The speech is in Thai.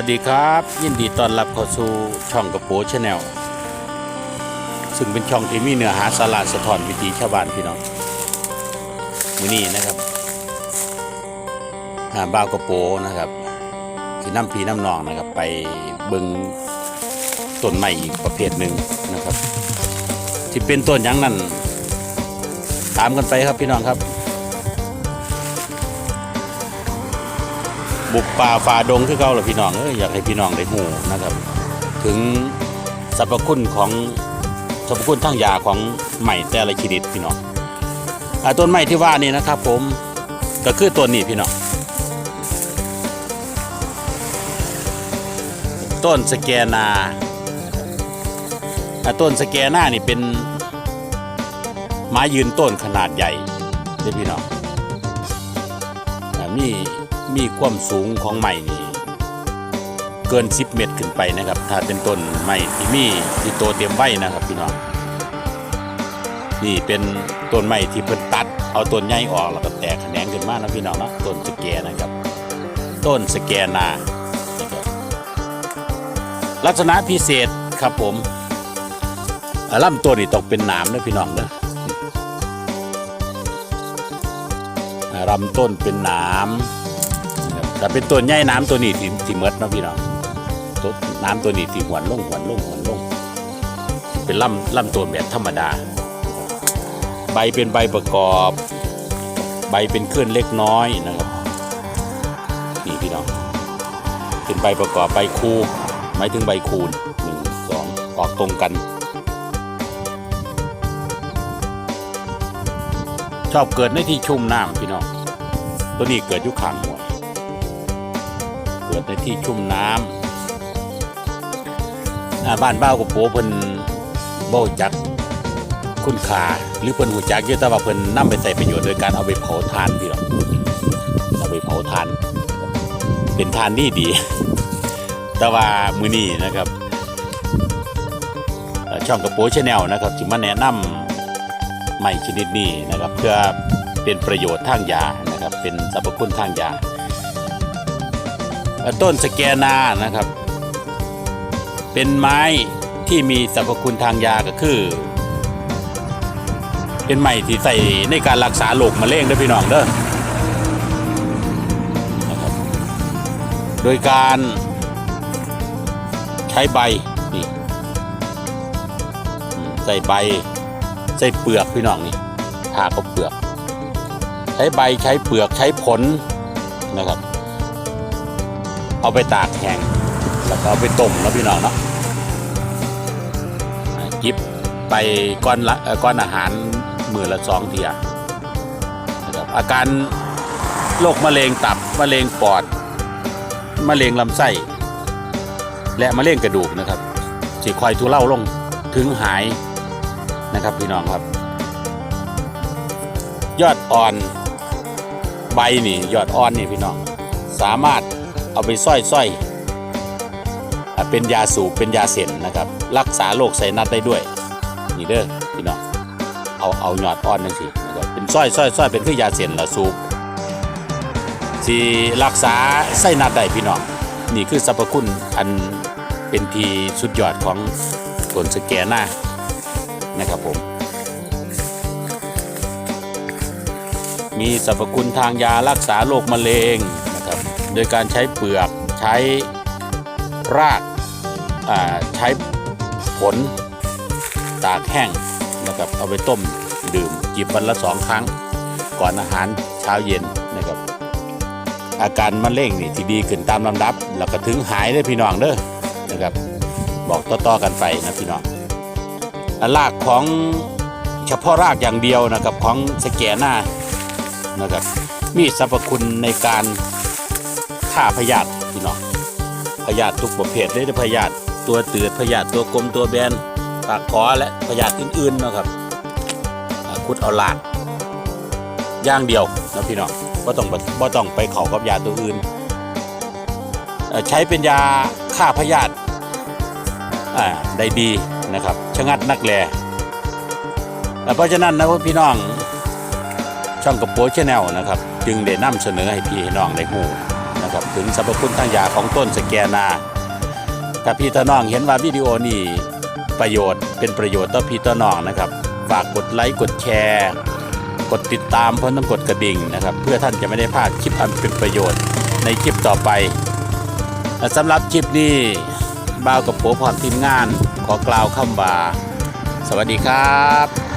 วัสดีครับ ยินดีต้อนรับเข้าสู่ช่องกระโปชาแนลซึ่งเป็นช่องที่มีเนื้อหาสาระสะท้อนวิถีชาวบ้านพี่น้องมือนี้นะครับหาบ้าวกระโปนะครับที่น้ำพีน้ำนองนะครับ ไปเบิงต้นไม้อีกประเภทหนึ่งนะครับที่เป็นต้นยังนั่นตามกันไปครับพี่น้องครับ บุกป่าฝ่าดงคือเก่าหรอพี่น้องเอ้ยอยากให้พี่น้องได้หูนะครับ ถึงสรรพคุณของสรรพคุณทางยาของใหม่แต่ละชนิดพี่น้องอต้นไม้ที่ว่านี่นะครับ ผมก็คือต้นนี้พี่น้องต้นสแกนาต้นสแกนานี่เป็นไม้ยืนต้นขนาดใหญ่เด้พี่น้องมี มีความสูงของไม้นี่เกิน 10 เมตรขึ้นไปนะครับ ถ้าเป็นต้นไม้ที่มีที่โตเตรียมไว้นะครับพี่น้องนี่เป็นต้นไม้ที่เพิ่นตัด เอาต้นใหญ่ออกแล้วก็แตกแขนงขึ้นมานะพี่น้องนะต้นสแกนะครับ ต้นสแกนาลักษณะพิเศษครับผมลำต้นนี่ต้องเป็นหนามนะพี่น้องเด้ออ่าลำต้นเป็นหนาม แต่เป็นต้นใหญ่น้ำตัวนี้ที่ที่เมดเนาะพี่น้องต้นน้ำตัวนี้ที่หวนลงหวนลงหวนลง เป็นลำลำต้นแบบธรรมดา ใบเป็นใบประกอบ ใบเป็นเคลื่อนเล็กน้อยนะครับนี่พี่น้องเป็นใบประกอบใบคูหมายถึงใบคูณหนึ่งสองออกตรงกันชอบเกิดในที่ชุ่มน้ำพี่น้อง ตัวนี้เกิดอยุคขางหัว ดในที่ชุ่มน้ำอ่าบ้านเบ้ากับโปเพิ่นบ่จักคุณค่าหรือเพิ่นหูจักเยอะแต่ว่าเพิ่นนำไปใส่ประโยชน์โดยการเอาไปเผาทานพี่น้องเอาไปเผาทาน เป็นทานดีดี แต่ว่ามือนี้นะครับช่องกระโปงชแนลนะครับที่มาแนะนำไม้ชนิดนี้นะครับ เพื่อเป็นประโยชน์ทางยานะครับ เป็นสรรพคุณทางยา ต้นสแกนานะครับ เป็นไม้ที่มีสรรพคุณทางยาก็คือ เป็นไม้ที่ใส่ในการรักษาโรคมะเร็งด้อพี่น้องเด้อนะครับโดยการใช้ใบนี่ใส่ใบใส่เปลือกพี่น้องนี่ทากับเปลือก ใช้ใบใช้เปลือกใช้ผลนะครับ เอาไปตากแห้งแล้วก็เอาไปต้มแล้วพี่น้องเนาะกิบไปก้อนละก้อนอาหารมือละสองเทียนะครับอาการโรคมะเร็งตับมะเร็งปอดมะเร็งลำไส้และมะเร็งกระดูกนะครับสิคอยทุเลาลงถึงหายนะครับพี่น้องครับ ยอดอ่อนใบนี่ยอดอ่อนนี่พี่น้องสามารถ เอาไปส้อยส้อยเป็นยาสูบเป็นยาเส้นนะครับ รักษาโรคไซนัสได้ด้วย นี่เด้อพี่น้องเอาเอาหยอดอ่อนนั่นสินะครับเป็นส้อยส้อยส้อยเป็นคือยาเส้นละสูบสีรักษาไส้นัดได้พี่น้องนี่คือสรรพคุณอันเป็นทีสุดยอดของต้นสแกน่านะครับผม มีสรรพคุณทางยารักษาโรคมะเร็ง ดยการใช้เปลือกใช้รากใช้ผลตากแห้งนะครับเอาไปต้มดื่มจิบวันละสองครั้ง ก่อนอาหารเช้าเย็นนะครับอาการมะเร็งนี่ที่ดีขึ้นตามลำดับ แล้วก็ถึงหายได้พี่น้องเด้อนะครับ บอกต่อๆกันไปนะพี่น้องอ่ารากของเฉพาะรากอย่างเดียวนะครับของสแกน่านะครับมีสรรพคุณในการ ฆ่าพยาธิพี่น้องพยาธิทุกประเภทเลยนะพยาธิตัวเตือดพยาธิตัวกลมตัวแบนปากขอและพยาธิอื่นๆนะครับคุดเอาลากย่างเดียวนะพี่น้องก็ต้องบ่ต้องไปเขากับยาตัวอื่น ใช้เป็นยาฆ่าพยาธิได้ดีนะครับชะงัดนักแลอ่าเพราะฉะนั้นนะพี่น้องช่องกระโปรงชแนลนะครับ จึงได้นำเสนอให้พี่หน้องได้หู นะครับถึงสรรพคุณทางยาของต้นสแกนาถ้าพี่ต่อน้องเห็นว่าวิดีโอนี้ประโยชน์เป็นประโยชน์ต่อพี่ต่อน้องนะครับฝากกดไลค์กดแชร์ กดติดตามพร้อมทั้งกดกระดิ่งนะครับ เพื่อท่านจะไม่ได้พลาดคลิปอันเป็นประโยชน์ในคลิปต่อไปสำหรับคลิปนี้บ่าวกับโผพรทีมงาน ขอกล่าวคำว่า สวัสดีครับ